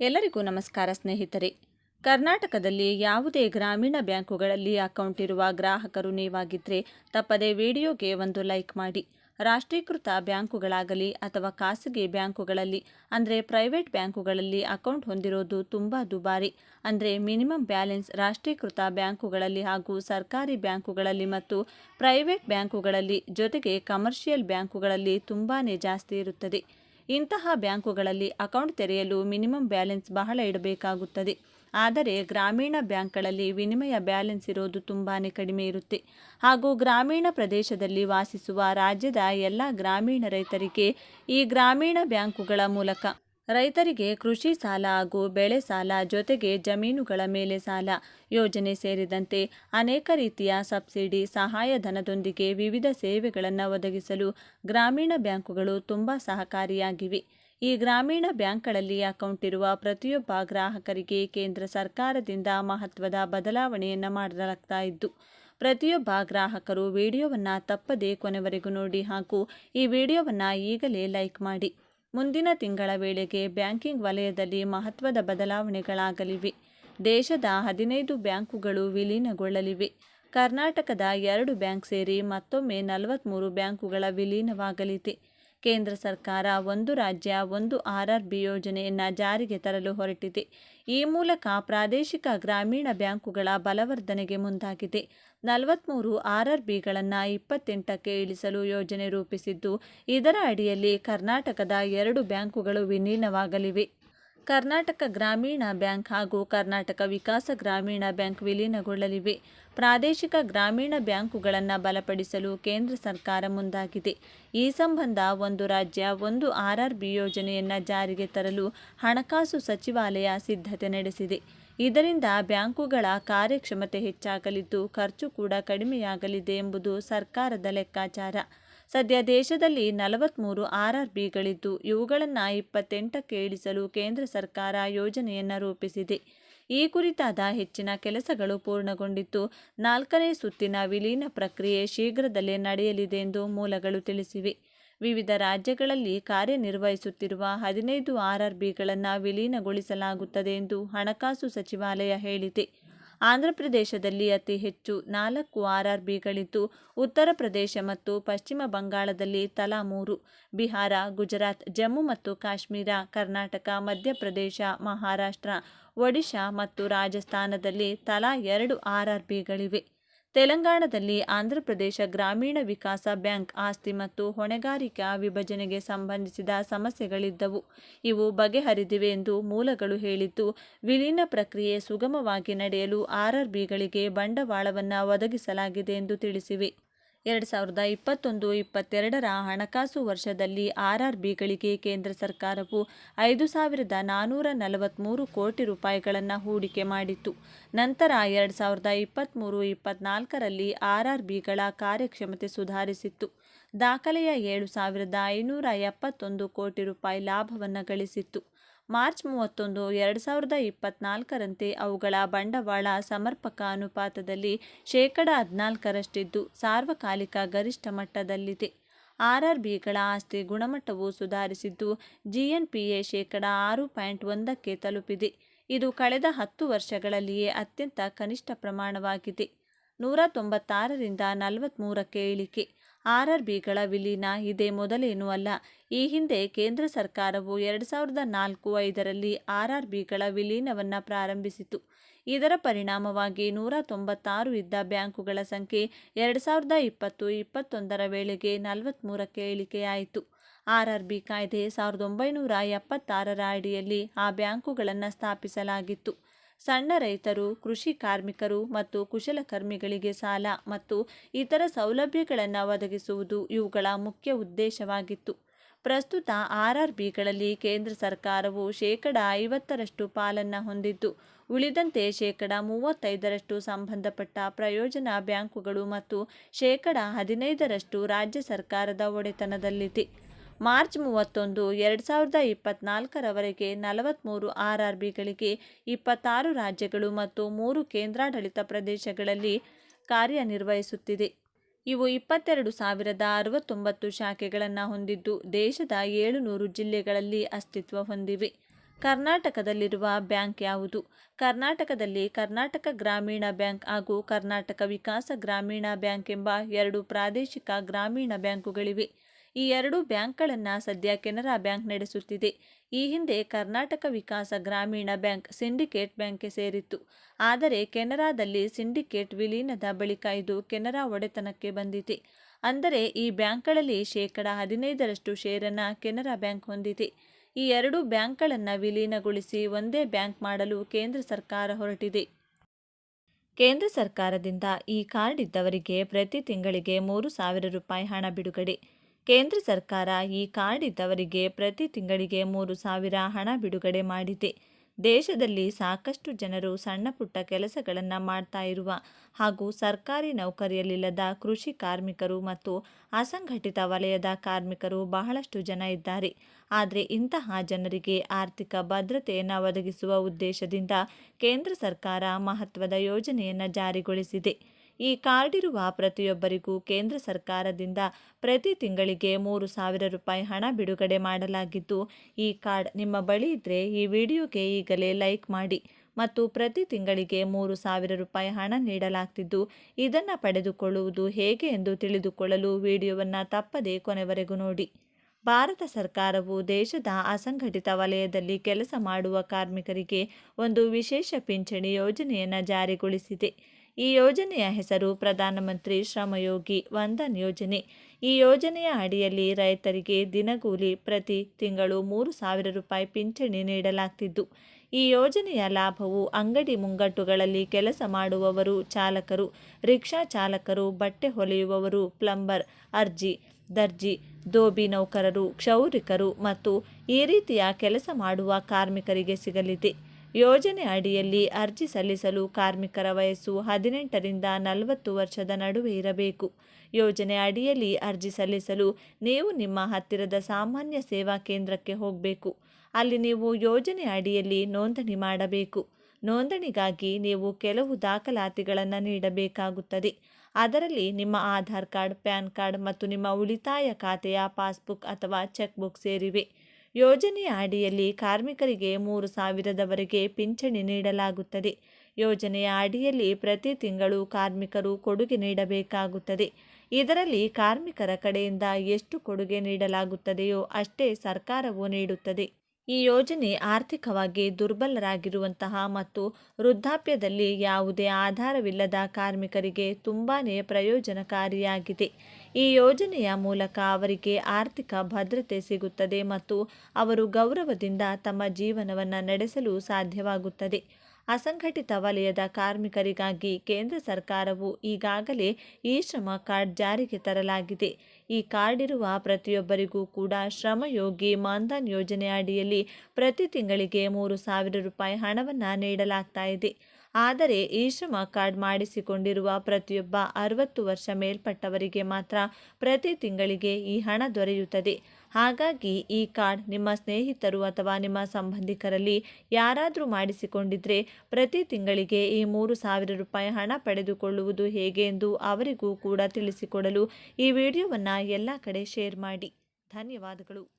ಎಲ್ಲರಿಗೂ ನಮಸ್ಕಾರ ಸ್ನೇಹಿತರೆ. ಕರ್ನಾಟಕದಲ್ಲಿ ಯಾವುದೇ ಗ್ರಾಮೀಣ ಬ್ಯಾಂಕುಗಳಲ್ಲಿ ಅಕೌಂಟ್ ಇರುವ ಗ್ರಾಹಕರು ನೀವಾಗಿದ್ದರೆ ತಪ್ಪದೇ ವಿಡಿಯೋಗೆ ಒಂದು ಲೈಕ್ ಮಾಡಿ. ರಾಷ್ಟ್ರೀಕೃತ ಬ್ಯಾಂಕುಗಳಾಗಲಿ ಅಥವಾ ಖಾಸಗಿ ಬ್ಯಾಂಕುಗಳಲ್ಲಿ, ಅಂದರೆ ಪ್ರೈವೇಟ್ ಬ್ಯಾಂಕುಗಳಲ್ಲಿ ಅಕೌಂಟ್ ಹೊಂದಿರೋದು ತುಂಬ ದುಬಾರಿ. ಅಂದರೆ ಮಿನಿಮಮ್ ಬ್ಯಾಲೆನ್ಸ್ ರಾಷ್ಟ್ರೀಕೃತ ಬ್ಯಾಂಕುಗಳಲ್ಲಿ ಹಾಗೂ ಸರ್ಕಾರಿ ಬ್ಯಾಂಕುಗಳಲ್ಲಿ ಮತ್ತು ಪ್ರೈವೇಟ್ ಬ್ಯಾಂಕುಗಳಲ್ಲಿ ಜೊತೆಗೆ ಕಮರ್ಷಿಯಲ್ ಬ್ಯಾಂಕುಗಳಲ್ಲಿ ತುಂಬಾ ಜಾಸ್ತಿ ಇರುತ್ತದೆ. ಇಂತಹ ಬ್ಯಾಂಕುಗಳಲ್ಲಿ ಅಕೌಂಟ್ ತೆರೆಯಲು ಮಿನಿಮಮ್ ಬ್ಯಾಲೆನ್ಸ್ ಬಹಳ ಇಡಬೇಕಾಗುತ್ತದೆ. ಆದರೆ ಗ್ರಾಮೀಣ ಬ್ಯಾಂಕ್ಗಳಲ್ಲಿ ವಿನಿಮಯ ಬ್ಯಾಲೆನ್ಸ್ ಇರೋದು ತುಂಬಾ ಕಡಿಮೆ ಇರುತ್ತೆ. ಹಾಗೂ ಗ್ರಾಮೀಣ ಪ್ರದೇಶದಲ್ಲಿ ವಾಸಿಸುವ ರಾಜ್ಯದ ಎಲ್ಲ ಗ್ರಾಮೀಣ ರೈತರಿಗೆ ಈ ಗ್ರಾಮೀಣ ಬ್ಯಾಂಕುಗಳ ಮೂಲಕ ರೈತರಿಗೆ ಕೃಷಿ ಸಾಲ ಹಾಗೂ ಬೆಳೆ ಸಾಲ ಜೊತೆಗೆ ಜಮೀನುಗಳ ಮೇಲೆ ಸಾಲ ಯೋಜನೆ ಸೇರಿದಂತೆ ಅನೇಕ ರೀತಿಯ ಸಬ್ಸಿಡಿ ಸಹಾಯಧನದೊಂದಿಗೆ ವಿವಿಧ ಸೇವೆಗಳನ್ನು ಒದಗಿಸಲು ಗ್ರಾಮೀಣ ಬ್ಯಾಂಕುಗಳು ತುಂಬ ಸಹಕಾರಿಯಾಗಿವೆ. ಈ ಗ್ರಾಮೀಣ ಬ್ಯಾಂಕ್ಗಳಲ್ಲಿ ಅಕೌಂಟ್ ಇರುವ ಪ್ರತಿಯೊಬ್ಬ ಗ್ರಾಹಕರಿಗೆ ಕೇಂದ್ರ ಸರ್ಕಾರದಿಂದ ಮಹತ್ವದ ಬದಲಾವಣೆಯನ್ನು ಮಾಡಲಾಗ್ತಾ ಇದ್ದು, ಪ್ರತಿಯೊಬ್ಬ ಗ್ರಾಹಕರು ವಿಡಿಯೋವನ್ನು ತಪ್ಪದೇ ಕೊನೆವರೆಗೂ ನೋಡಿ ಹಾಗೂ ಈ ವಿಡಿಯೋವನ್ನು ಈಗಲೇ ಲೈಕ್ ಮಾಡಿ. ಮುಂದಿನ ತಿಂಗಳ ವೇಳೆಗೆ ಬ್ಯಾಂಕಿಂಗ್ ವಲಯದಲ್ಲಿ ಮಹತ್ವದ ಬದಲಾವಣೆಗಳಾಗಲಿವೆ. ದೇಶದ ಹದಿನೈದು ಬ್ಯಾಂಕುಗಳು ವಿಲೀನಗೊಳ್ಳಲಿವೆ. ಕರ್ನಾಟಕದ ಎರಡು ಬ್ಯಾಂಕ್ ಸೇರಿ ಮತ್ತೊಮ್ಮೆ ನಲವತ್ತ್ಮೂರು ಬ್ಯಾಂಕುಗಳ ವಿಲೀನವಾಗಲಿದೆ. ಕೇಂದ್ರ ಸರ್ಕಾರ ಒಂದು ರಾಜ್ಯ, ಒಂದು ಆರ್ ಯೋಜನೆಯನ್ನು ಜಾರಿಗೆ ತರಲು ಹೊರಟಿದೆ. ಈ ಮೂಲಕ ಪ್ರಾದೇಶಿಕ ಗ್ರಾಮೀಣ ಬ್ಯಾಂಕುಗಳ ಬಲವರ್ಧನೆಗೆ ಮುಂದಾಗಿದೆ. ನಲವತ್ತ್ಮೂರು ಆರ್ ಆರ್ ಬಿಗಳನ್ನು ಇಪ್ಪತ್ತೆಂಟಕ್ಕೆ ಇಳಿಸಲು ಯೋಜನೆ ರೂಪಿಸಿದ್ದು, ಇದರ ಅಡಿಯಲ್ಲಿ ಕರ್ನಾಟಕದ ಎರಡು ಬ್ಯಾಂಕುಗಳು ವಿಲೀನವಾಗಲಿವೆ. ಕರ್ನಾಟಕ ಗ್ರಾಮೀಣ ಬ್ಯಾಂಕ್ ಹಾಗೂ ಕರ್ನಾಟಕ ವಿಕಾಸ ಗ್ರಾಮೀಣ ಬ್ಯಾಂಕ್ ವಿಲೀನಗೊಳ್ಳಲಿವೆ. ಪ್ರಾದೇಶಿಕ ಗ್ರಾಮೀಣ ಬ್ಯಾಂಕುಗಳನ್ನು ಬಲಪಡಿಸಲು ಕೇಂದ್ರ ಸರ್ಕಾರ ಮುಂದಾಗಿದೆ. ಈ ಸಂಬಂಧ ಒಂದು ರಾಜ್ಯ ಒಂದು ಆರ್ಆರ್ಬಿ ಯೋಜನೆಯನ್ನು ಜಾರಿಗೆ ತರಲು ಹಣಕಾಸು ಸಚಿವಾಲಯ ಸಿದ್ಧತೆ ನಡೆಸಿದೆ. ಇದರಿಂದ ಬ್ಯಾಂಕುಗಳ ಕಾರ್ಯಕ್ಷಮತೆ ಹೆಚ್ಚಾಗಲಿದ್ದು ಖರ್ಚು ಕೂಡ ಕಡಿಮೆಯಾಗಲಿದೆ ಎಂಬುದು ಸರ್ಕಾರದ ಲೆಕ್ಕಾಚಾರ. ಸದ್ಯ ದೇಶದಲ್ಲಿ ನಲವತ್ತ್ಮೂರು ಆರ್ ಆರ್ ಬಿಗಳಿದ್ದು ಇವುಗಳನ್ನು ಇಪ್ಪತ್ತೆಂಟಕ್ಕೆ ಇಳಿಸಲು ಕೇಂದ್ರ ಸರ್ಕಾರ ಯೋಜನೆಯನ್ನು ರೂಪಿಸಿದೆ. ಈ ಕುರಿತಾದ ಹೆಚ್ಚಿನ ಕೆಲಸಗಳು ಪೂರ್ಣಗೊಂಡಿದ್ದು, ನಾಲ್ಕನೇ ಸುತ್ತಿನ ವಿಲೀನ ಪ್ರಕ್ರಿಯೆ ಶೀಘ್ರದಲ್ಲೇ ನಡೆಯಲಿದೆ ಎಂದು ಮೂಲಗಳು ತಿಳಿಸಿವೆ. ವಿವಿಧ ರಾಜ್ಯಗಳಲ್ಲಿ ಕಾರ್ಯನಿರ್ವಹಿಸುತ್ತಿರುವ ಹದಿನೈದು ಆರ್ ಆರ್ ಬಿಗಳನ್ನು ವಿಲೀನಗೊಳಿಸಲಾಗುತ್ತದೆ ಎಂದು ಹಣಕಾಸು ಸಚಿವಾಲಯ ಹೇಳಿದೆ. ಆಂಧ್ರಪ್ರದೇಶದಲ್ಲಿ ಅತಿ ಹೆಚ್ಚು ನಾಲ್ಕು ಆರ್ ಬಿಗಳಿದ್ದು ಉತ್ತರ ಪ್ರದೇಶ ಮತ್ತು ಪಶ್ಚಿಮ ಬಂಗಾಳದಲ್ಲಿ ತಲಾ ಮೂರು, ಬಿಹಾರ, ಗುಜರಾತ್, ಜಮ್ಮು ಮತ್ತು ಕಾಶ್ಮೀರ, ಕರ್ನಾಟಕ ಮಧ್ಯಪ್ರದೇಶ ಮಹಾರಾಷ್ಟ್ರ, ಒಡಿಶಾ ಮತ್ತು ರಾಜಸ್ಥಾನದಲ್ಲಿ ತಲಾ ಎರಡು ಆರ್ ತೆಲಂಗಾಣದಲ್ಲಿ ಆಂಧ್ರಪ್ರದೇಶ ಗ್ರಾಮೀಣ ವಿಕಾಸ ಬ್ಯಾಂಕ್ ಆಸ್ತಿ ಮತ್ತು ಹೊಣೆಗಾರಿಕಾ ವಿಭಜನೆಗೆ ಸಂಬಂಧಿಸಿದ ಸಮಸ್ಯೆಗಳಿದ್ದವು. ಇವು ಬಗೆಹರಿದಿವೆ ಎಂದು ಮೂಲಗಳು ಹೇಳಿದ್ದು, ವಿಲೀನ ಪ್ರಕ್ರಿಯೆ ಸುಗಮವಾಗಿ ನಡೆಯಲು ಆರ್ಆರ್ಬಿಗಳಿಗೆ ಬಂಡವಾಳವನ್ನು ಒದಗಿಸಲಾಗಿದೆ ಎಂದು ತಿಳಿಸಿವೆ. ಎರಡು ಸಾವಿರದ ಇಪ್ಪತ್ತೊಂದು ಇಪ್ಪತ್ತೆರಡರ ಹಣಕಾಸು ವರ್ಷದಲ್ಲಿ ಆರ್ಆರ್ಬಿಗಳಿಗೆ ಆರ್ ಬಿಗಳಿಗೆ ಕೇಂದ್ರ ಸರ್ಕಾರವು ಐದು ಸಾವಿರದ ನಾನ್ನೂರ ನಲವತ್ತ್ಮೂರು ಕೋಟಿ ರೂಪಾಯಿಗಳನ್ನು ಹೂಡಿಕೆ ಮಾಡಿತ್ತು. ನಂತರ ಎರಡು ಸಾವಿರದ ಇಪ್ಪತ್ತ್ಮೂರು ಇಪ್ಪತ್ನಾಲ್ಕರಲ್ಲಿ ಆರ್ಆರ್ಬಿಗಳ ಆರ್ ಬಿಗಳ ಕಾರ್ಯಕ್ಷಮತೆ ಸುಧಾರಿಸಿತ್ತು. ದಾಖಲೆಯ ಏಳು ಸಾವಿರದ ಐನೂರ ಎಪ್ಪತ್ತೊಂದು ಕೋಟಿ ರೂಪಾಯಿ ಲಾಭವನ್ನು ಗಳಿಸಿತ್ತು. ಮಾರ್ಚ್ ಮೂವತ್ತೊಂದು, ಎರಡು ಸಾವಿರದ ಇಪ್ಪತ್ನಾಲ್ಕರಂತೆ ಅವುಗಳ ಬಂಡವಾಳ ಸಮರ್ಪಕ ಅನುಪಾತದಲ್ಲಿ ಶೇಕಡ ಹದಿನಾಲ್ಕರಷ್ಟಿದ್ದು ಸಾರ್ವಕಾಲಿಕ ಗರಿಷ್ಠ ಮಟ್ಟದಲ್ಲಿದೆ. ಆರ್ ಆರ್ ಬಿಗಳ ಆಸ್ತಿ ಗುಣಮಟ್ಟವು ಸುಧಾರಿಸಿದ್ದು ಜಿಎನ್ಪಿಎ ಶೇಕಡ ಆರು ಪಾಯಿಂಟ್ ಒಂದಕ್ಕೆ ತಲುಪಿದೆ. ಇದು ಕಳೆದ ಹತ್ತು ವರ್ಷಗಳಲ್ಲಿಯೇ ಅತ್ಯಂತ ಕನಿಷ್ಠ ಪ್ರಮಾಣವಾಗಿದೆ. ನೂರ ತೊಂಬತ್ತಾರರಿಂದ ನಲವತ್ತ್ಮೂರಕ್ಕೆ ಇಳಿಕೆ. ಆರ್ ಆರ್ ಬಿಗಳ ವಿಲೀನ ಇದೇ ಮೊದಲೇನೂ ಅಲ್ಲ. ಈ ಹಿಂದೆ ಕೇಂದ್ರ ಸರ್ಕಾರವು ಎರಡು ಸಾವಿರದ ನಾಲ್ಕು ಐದರಲ್ಲಿ ಆರ್ಆರ್ಬಿಗಳ ಆರ್ ಬಿಗಳ ವಿಲೀನವನ್ನು ಪ್ರಾರಂಭಿಸಿತು ಇದರ ಪರಿಣಾಮವಾಗಿ ನೂರ ತೊಂಬತ್ತಾರು ಇದ್ದ ಬ್ಯಾಂಕುಗಳ ಸಂಖ್ಯೆ ಎರಡು ಸಾವಿರದ ಇಪ್ಪತ್ತು ಇಪ್ಪತ್ತೊಂದರ ವೇಳೆಗೆ ನಲವತ್ತ್ಮೂರಕ್ಕೆ ಇಳಿಕೆಯಾಯಿತು. ಆರ್ ಆರ್ ಬಿ ಕಾಯ್ದೆ ಸಾವಿರದ ಒಂಬೈನೂರ ಎಪ್ಪತ್ತಾರರ ಅಡಿಯಲ್ಲಿ ಆ ಬ್ಯಾಂಕುಗಳನ್ನು ಸ್ಥಾಪಿಸಲಾಗಿತ್ತು. ಸಣ್ಣ ರೈತರು, ಕೃಷಿ ಕಾರ್ಮಿಕರು ಮತ್ತು ಕುಶಲಕರ್ಮಿಗಳಿಗೆ ಸಾಲ ಮತ್ತು ಇತರ ಸೌಲಭ್ಯಗಳನ್ನು ಒದಗಿಸುವುದು ಇವುಗಳ ಮುಖ್ಯ ಉದ್ದೇಶವಾಗಿತ್ತು. ಪ್ರಸ್ತುತ ಆರ್ಆರ್ಬಿಗಳಲ್ಲಿ ಆರ್ ಬಿಗಳಲ್ಲಿ ಕೇಂದ್ರ ಸರ್ಕಾರವು ಶೇಕಡ ಐವತ್ತರಷ್ಟು ಪಾಲನ್ನು ಹೊಂದಿದ್ದು, ಉಳಿದಂತೆ ಶೇಕಡ ಮೂವತ್ತೈದರಷ್ಟು ಸಂಬಂಧಪಟ್ಟ ಪ್ರಯೋಜನ ಬ್ಯಾಂಕುಗಳು ಮತ್ತು ಶೇಕಡ ಹದಿನೈದರಷ್ಟು ರಾಜ್ಯ ಸರ್ಕಾರದ ಒಡೆತನದಲ್ಲಿದೆ. ಮಾರ್ಚ್ ಮೂವತ್ತೊಂದು, ಎರಡು ಸಾವಿರದ ಇಪ್ಪತ್ನಾಲ್ಕರವರೆಗೆ ನಲವತ್ತ್ಮೂರು ಆರ್ ಆರ್ ಬಿಗಳಿಗೆ ಇಪ್ಪತ್ತಾರು ರಾಜ್ಯಗಳು ಮತ್ತು ಮೂರು ಕೇಂದ್ರಾಡಳಿತ ಪ್ರದೇಶಗಳಲ್ಲಿ ಕಾರ್ಯನಿರ್ವಹಿಸುತ್ತಿದೆ. ಇವು ಇಪ್ಪತ್ತೆರಡು ಸಾವಿರದ ಅರವತ್ತೊಂಬತ್ತು ಶಾಖೆಗಳನ್ನು ಹೊಂದಿದ್ದು, ದೇಶದ ಏಳುನೂರು ಜಿಲ್ಲೆಗಳಲ್ಲಿ ಅಸ್ತಿತ್ವ ಹೊಂದಿವೆ. ಕರ್ನಾಟಕದಲ್ಲಿರುವ ಬ್ಯಾಂಕ್ ಯಾವುದು? ಕರ್ನಾಟಕದಲ್ಲಿ ಕರ್ನಾಟಕ ಗ್ರಾಮೀಣ ಬ್ಯಾಂಕ್ ಹಾಗೂ ಕರ್ನಾಟಕ ವಿಕಾಸ ಗ್ರಾಮೀಣ ಬ್ಯಾಂಕ್ ಎಂಬ ಎರಡು ಪ್ರಾದೇಶಿಕ ಗ್ರಾಮೀಣ ಬ್ಯಾಂಕುಗಳಿವೆ. ಈ ಎರಡು ಬ್ಯಾಂಕ್ಗಳನ್ನು ಸದ್ಯ ಕೆನರಾ ಬ್ಯಾಂಕ್ ನಡೆಸುತ್ತಿದೆ. ಈ ಹಿಂದೆ ಕರ್ನಾಟಕ ವಿಕಾಸ ಗ್ರಾಮೀಣ ಬ್ಯಾಂಕ್ ಸಿಂಡಿಕೇಟ್ ಬ್ಯಾಂಕ್ಗೆ ಸೇರಿತ್ತು. ಆದರೆ ಕೆನರಾದಲ್ಲಿ ಸಿಂಡಿಕೇಟ್ ವಿಲೀನದ ಬಳಿಕ ಇದು ಕೆನರಾ ಒಡೆತನಕ್ಕೆ ಬಂದಿದೆ. ಅಂದರೆ ಈ ಬ್ಯಾಂಕ್ಗಳಲ್ಲಿ ಶೇಕಡ ಹದಿನೈದರಷ್ಟು ಷೇರನ್ನು ಕೆನರಾ ಬ್ಯಾಂಕ್ ಹೊಂದಿದೆ. ಈ ಎರಡು ಬ್ಯಾಂಕ್ಗಳನ್ನು ವಿಲೀನಗೊಳಿಸಿ ಒಂದೇ ಬ್ಯಾಂಕ್ ಮಾಡಲು ಕೇಂದ್ರ ಸರ್ಕಾರ ಹೊರಟಿದೆ. ಕೇಂದ್ರ ಸರ್ಕಾರದಿಂದ ಈ ಕಾರ್ಡ್ ಇದ್ದವರಿಗೆ ಪ್ರತಿ ತಿಂಗಳಿಗೆ ಮೂರು ಸಾವಿರ ರೂಪಾಯಿ ಹಣ ಬಿಡುಗಡೆ. ಕೇಂದ್ರ ಸರ್ಕಾರ ಈ ಕಾರ್ಡ್ ಇದ್ದವರಿಗೆ ಪ್ರತಿ ತಿಂಗಳಿಗೆ ಮೂರು ಸಾವಿರ ಹಣ ಬಿಡುಗಡೆ ಮಾಡಿದೆ. ದೇಶದಲ್ಲಿ ಸಾಕಷ್ಟು ಜನರು ಸಣ್ಣ ಪುಟ್ಟ ಕೆಲಸಗಳನ್ನು ಮಾಡ್ತಾ ಇರುವ ಹಾಗೂ ಸರ್ಕಾರಿ ನೌಕರಿಯಲ್ಲಿಲ್ಲದ ಕೃಷಿ ಕಾರ್ಮಿಕರು ಮತ್ತು ಅಸಂಘಟಿತ ವಲಯದ ಕಾರ್ಮಿಕರು ಬಹಳಷ್ಟು ಜನ ಇದ್ದಾರೆ. ಆದರೆ ಇಂತಹ ಜನರಿಗೆ ಆರ್ಥಿಕ ಭದ್ರತೆಯನ್ನು ಒದಗಿಸುವ ಉದ್ದೇಶದಿಂದ ಕೇಂದ್ರ ಸರ್ಕಾರ ಮಹತ್ವದ ಯೋಜನೆಯನ್ನು ಜಾರಿಗೊಳಿಸಿದೆ. ಈ ಕಾರ್ಡ್ ಇರುವ ಪ್ರತಿಯೊಬ್ಬರಿಗೂ ಕೇಂದ್ರ ಸರ್ಕಾರದಿಂದ ಪ್ರತಿ ತಿಂಗಳಿಗೆ ಮೂರು ಸಾವಿರ ರೂಪಾಯಿ ಹಣ ಬಿಡುಗಡೆ ಮಾಡಲಾಗಿದ್ದು, ಈ ಕಾರ್ಡ್ ನಿಮ್ಮ ಬಳಿ ಇದ್ದರೆ ಈ ವಿಡಿಯೋಗೆ ಈಗಲೇ ಲೈಕ್ ಮಾಡಿ ಮತ್ತು ಪ್ರತಿ ತಿಂಗಳಿಗೆ ಮೂರು ಸಾವಿರ ರೂಪಾಯಿ ಹಣ ನೀಡಲಾಗ್ತಿದ್ದು, ಇದನ್ನು ಪಡೆದುಕೊಳ್ಳುವುದು ಹೇಗೆ ಎಂದು ತಿಳಿದುಕೊಳ್ಳಲು ವಿಡಿಯೋವನ್ನು ತಪ್ಪದೇ ಕೊನೆವರೆಗೂ ನೋಡಿ. ಭಾರತ ಸರ್ಕಾರವು ದೇಶದ ಅಸಂಘಟಿತ ವಲಯದಲ್ಲಿ ಕೆಲಸ ಮಾಡುವ ಕಾರ್ಮಿಕರಿಗೆ ಒಂದು ವಿಶೇಷ ಪಿಂಚಣಿ ಯೋಜನೆಯನ್ನು ಜಾರಿಗೊಳಿಸಿದೆ. ಈ ಯೋಜನೆಯ ಹೆಸರು ಪ್ರಧಾನಮಂತ್ರಿ ಶ್ರಮಯೋಗಿ ವಂದನ್ ಯೋಜನೆ. ಈ ಯೋಜನೆಯ ಅಡಿಯಲ್ಲಿ ರೈತರಿಗೆ ದಿನಗೂಲಿ ಪ್ರತಿ ತಿಂಗಳು ಮೂರು ಸಾವಿರ ರೂಪಾಯಿ ಪಿಂಚಣಿ ನೀಡಲಾಗ್ತಿದ್ದು. ಈ ಯೋಜನೆಯ ಲಾಭವು ಅಂಗಡಿ ಮುಂಗಟ್ಟುಗಳಲ್ಲಿ ಕೆಲಸ ಮಾಡುವವರು ಚಾಲಕರು, ರಿಕ್ಷಾ ಚಾಲಕರು, ಬಟ್ಟೆ ಹೊಲೆಯುವವರು, ಪ್ಲಂಬರ್ ಅರ್ಜಿ, ದರ್ಜಿ, ದೋಬಿ ನೌಕರರು, ಕ್ಷೌರಿಕರು ಮತ್ತು ಈ ರೀತಿಯ ಕೆಲಸ ಮಾಡುವ ಕಾರ್ಮಿಕರಿಗೆ ಸಿಗಲಿದೆ. ಯೋಜನೆ ಅಡಿಯಲ್ಲಿ ಅರ್ಜಿ ಸಲ್ಲಿಸಲು ಕಾರ್ಮಿಕರ ವಯಸ್ಸು ಹದಿನೆಂಟರಿಂದ ನಲವತ್ತು ವರ್ಷದ ನಡುವೆ ಇರಬೇಕು. ಯೋಜನೆ ಅಡಿಯಲ್ಲಿ ಅರ್ಜಿ ಸಲ್ಲಿಸಲು ನೀವು ನಿಮ್ಮ ಹತ್ತಿರದ ಸಾಮಾನ್ಯ ಸೇವಾ ಕೇಂದ್ರಕ್ಕೆ ಹೋಗಬೇಕು. ಅಲ್ಲಿ ನೀವು ಯೋಜನೆ ಅಡಿಯಲ್ಲಿ ನೋಂದಣಿ ಮಾಡಬೇಕು. ನೋಂದಣಿಗಾಗಿ ನೀವು ಕೆಲವು ದಾಖಲಾತಿಗಳನ್ನು ನೀಡಬೇಕಾಗುತ್ತದೆ. ಅದರಲ್ಲಿ ನಿಮ್ಮ ಆಧಾರ್ ಕಾರ್ಡ್, ಪ್ಯಾನ್ ಕಾರ್ಡ್ ಮತ್ತು ನಿಮ್ಮ ಉಳಿತಾಯ ಖಾತೆಯ ಪಾಸ್ಬುಕ್ ಅಥವಾ ಚೆಕ್ ಬುಕ್ ಸೇರಿವೆ. ಯೋಜನೆಯ ಅಡಿಯಲ್ಲಿ ಕಾರ್ಮಿಕರಿಗೆ ಮೂರು ಸಾವಿರದವರೆಗೆ ಪಿಂಚಣಿ ನೀಡಲಾಗುತ್ತದೆ. ಯೋಜನೆಯ ಅಡಿಯಲ್ಲಿ ಪ್ರತಿ ತಿಂಗಳು ಕಾರ್ಮಿಕರು ಕೊಡುಗೆ ನೀಡಬೇಕಾಗುತ್ತದೆ. ಇದರಲ್ಲಿ ಕಾರ್ಮಿಕರ ಕಡೆಯಿಂದ ಎಷ್ಟು ಕೊಡುಗೆ ನೀಡಲಾಗುತ್ತದೆಯೋ ಅಷ್ಟೇ ಸರ್ಕಾರವು ನೀಡುತ್ತದೆ. ಈ ಯೋಜನೆ ಆರ್ಥಿಕವಾಗಿ ದುರ್ಬಲರಾಗಿರುವಂತಹ ಮತ್ತು ವೃದ್ಧಾಪ್ಯದಲ್ಲಿ ಯಾವುದೇ ಆಧಾರವಿಲ್ಲದ ಕಾರ್ಮಿಕರಿಗೆ ತುಂಬಾ ಪ್ರಯೋಜನಕಾರಿಯಾಗಿದೆ. ಈ ಯೋಜನೆಯ ಮೂಲಕ ಅವರಿಗೆ ಆರ್ಥಿಕ ಭದ್ರತೆ ಸಿಗುತ್ತದೆ ಮತ್ತು ಅವರು ಗೌರವದಿಂದ ತಮ್ಮ ಜೀವನವನ್ನು ನಡೆಸಲು ಸಾಧ್ಯವಾಗುತ್ತದೆ. ಅಸಂಘಟಿತ ವಲಯದ ಕಾರ್ಮಿಕರಿಗಾಗಿ ಕೇಂದ್ರ ಸರ್ಕಾರವು ಈಗಾಗಲೇ ಈ ಶ್ರಮ ಕಾರ್ಡ್ ಜಾರಿಗೆ ತರಲಾಗಿದೆ. ಈ ಕಾರ್ಡ್ ಇರುವ ಪ್ರತಿಯೊಬ್ಬರಿಗೂ ಕೂಡ ಶ್ರಮಯೋಗಿ ಮಾನ್ಧನ್ ಯೋಜನೆ ಅಡಿಯಲ್ಲಿ ಪ್ರತಿ ತಿಂಗಳಿಗೆ ಮೂರು ಸಾವಿರ ರೂಪಾಯಿ ಹಣವನ್ನು ನೀಡಲಾಗ್ತಾ ಆದರೆ ಈ ಶ್ರಮ ಕಾರ್ಡ್ ಮಾಡಿಸಿಕೊಂಡಿರುವ ಪ್ರತಿಯೊಬ್ಬ ಅರವತ್ತು ವರ್ಷ ಮೇಲ್ಪಟ್ಟವರಿಗೆ ಮಾತ್ರ ಪ್ರತಿ ತಿಂಗಳಿಗೆ ಈ ಹಣ ದೊರೆಯುತ್ತದೆ. ಹಾಗಾಗಿ ಈ ಕಾರ್ಡ್ ನಿಮ್ಮ ಸ್ನೇಹಿತರು ಅಥವಾ ನಿಮ್ಮ ಸಂಬಂಧಿಕರಲ್ಲಿ ಯಾರಾದರೂ ಮಾಡಿಸಿಕೊಂಡಿದ್ರೆ ಪ್ರತಿ ತಿಂಗಳಿಗೆ ಈ ಮೂರು ಸಾವಿರ ರೂಪಾಯಿ ಹಣ ಪಡೆದುಕೊಳ್ಳುವುದು ಹೇಗೆ ಎಂದು ಅವರಿಗೂ ಕೂಡ ತಿಳಿಸಿಕೊಡಲು ಈ ವಿಡಿಯೋವನ್ನು ಎಲ್ಲ ಕಡೆ ಶೇರ್ ಮಾಡಿ. ಧನ್ಯವಾದಗಳು.